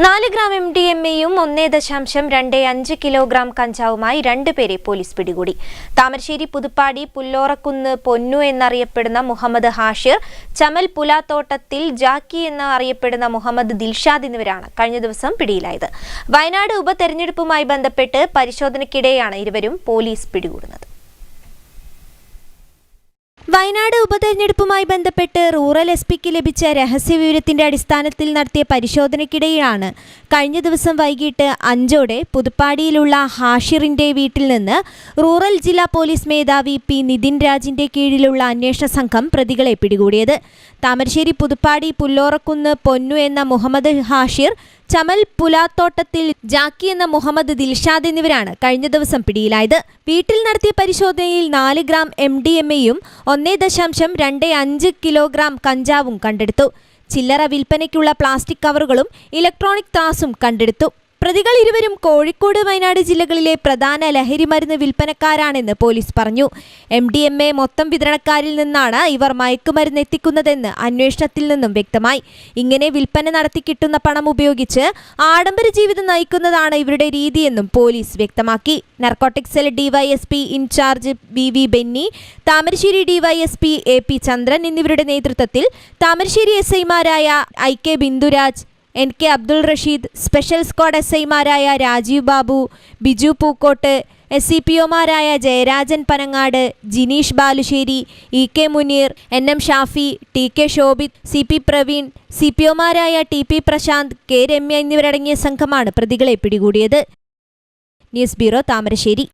നാല് gram M D M എയും ഒന്നേ ദശാംശം രണ്ട് അഞ്ച് കിലോഗ്രാം കഞ്ചാവുമായി രണ്ടുപേരെ പോലീസ് പിടികൂടി. താമരശ്ശേരി പുതുപ്പാടി പുല്ലോറക്കുന്ന് പൊന്നു എന്നറിയപ്പെടുന്ന മുഹമ്മദ് ഹാഷിർ ചമൽ പുലാത്തോട്ടത്തിൽ ജാക്കി എന്ന് അറിയപ്പെടുന്ന മുഹമ്മദ് ദിൽഷാദ് എന്നിവരാണ് കഴിഞ്ഞ ദിവസം പിടിയിലായത്. വയനാട് ഉപതെരഞ്ഞെടുപ്പുമായി ബന്ധപ്പെട്ട് പരിശോധനയ്ക്കിടെയാണ് ഇരുവരും പോലീസ് പിടികൂടുന്നത്. വയനാട് ഉപതെരഞ്ഞെടുപ്പുമായി ബന്ധപ്പെട്ട് റൂറൽ എസ് പിക്ക് ലഭിച്ച രഹസ്യവിവരത്തിന്റെ അടിസ്ഥാനത്തിൽ നടത്തിയ പരിശോധനയ്ക്കിടെയാണ് കഴിഞ്ഞ ദിവസം വൈകിട്ട് അഞ്ചോടെ പുതുപ്പാടിയിലുള്ള ഹാഷിറിന്റെ വീട്ടിൽ നിന്ന് റൂറൽ ജില്ലാ പോലീസ് മേധാവി പി നിതിൻ രാജിന്റെ കീഴിലുള്ള അന്വേഷണ സംഘം പ്രതികളെ പിടികൂടിയത്. താമരശ്ശേരി പുതുപ്പാടി പുല്ലോറക്കുന്ന് പൊന്നു എന്ന മുഹമ്മദ് ഹാഷിർ ചമൽ പുലാത്തോട്ടത്തിൽ ജാക്കി എന്ന മുഹമ്മദ് ദിൽഷാദ് എന്നിവരാണ് കഴിഞ്ഞ ദിവസം പിടിയിലായത്. വീട്ടിൽ നടത്തിയ പരിശോധനയിൽ നാല് ഗ്രാം എം ഡി എം എയും ഒന്നേ ദശാംശം രണ്ട് അഞ്ച് കിലോഗ്രാം കഞ്ചാവും കണ്ടെടുത്തു. ചില്ലറ വിൽപ്പനയ്ക്കുള്ള പ്ലാസ്റ്റിക് കവറുകളും ഇലക്ട്രോണിക് ത്രാസും കണ്ടെടുത്തു. പ്രതികൾ ഇരുവരും കോഴിക്കോട് വയനാട് ജില്ലകളിലെ പ്രധാന ലഹരി മരുന്ന് വിൽപ്പനക്കാരാണെന്ന് പോലീസ് പറഞ്ഞു. എം ഡി എം എ മൊത്തം വിതരണക്കാരിൽ നിന്നാണ് ഇവർ മയക്കുമരുന്ന് എത്തിക്കുന്നതെന്ന് അന്വേഷണത്തിൽ നിന്നും വ്യക്തമായി. ഇങ്ങനെ വിൽപ്പന നടത്തി കിട്ടുന്ന പണം ഉപയോഗിച്ച് ആഡംബര ജീവിതം നയിക്കുന്നതാണ് ഇവരുടെ രീതിയെന്നും പോലീസ് വ്യക്തമാക്കി. Narcotic cell DYSP incharge V V Benny Thamarassery DYSP A P Chandran എന്നിവരുടെ നേതൃത്വത്തിൽ താമരശ്ശേരി എസ് ഐമാരായ I K Bindhuraj N K Abdul Rasheed special squad S ഐമാരായ Rajeev Babu Biju Pookkottu S C P ഒമാരായ Jayarajan Panangad Jineesh Balussery E K Muneer N M Shafi T K Shobhith C P Praveen C P ഒമാരായ T P Prashanth K Ramya എന്നിവരടങ്ങിയ സംഘമാണ് പ്രതികളെ പിടികൂടിയത്. News bureau Thamarassery.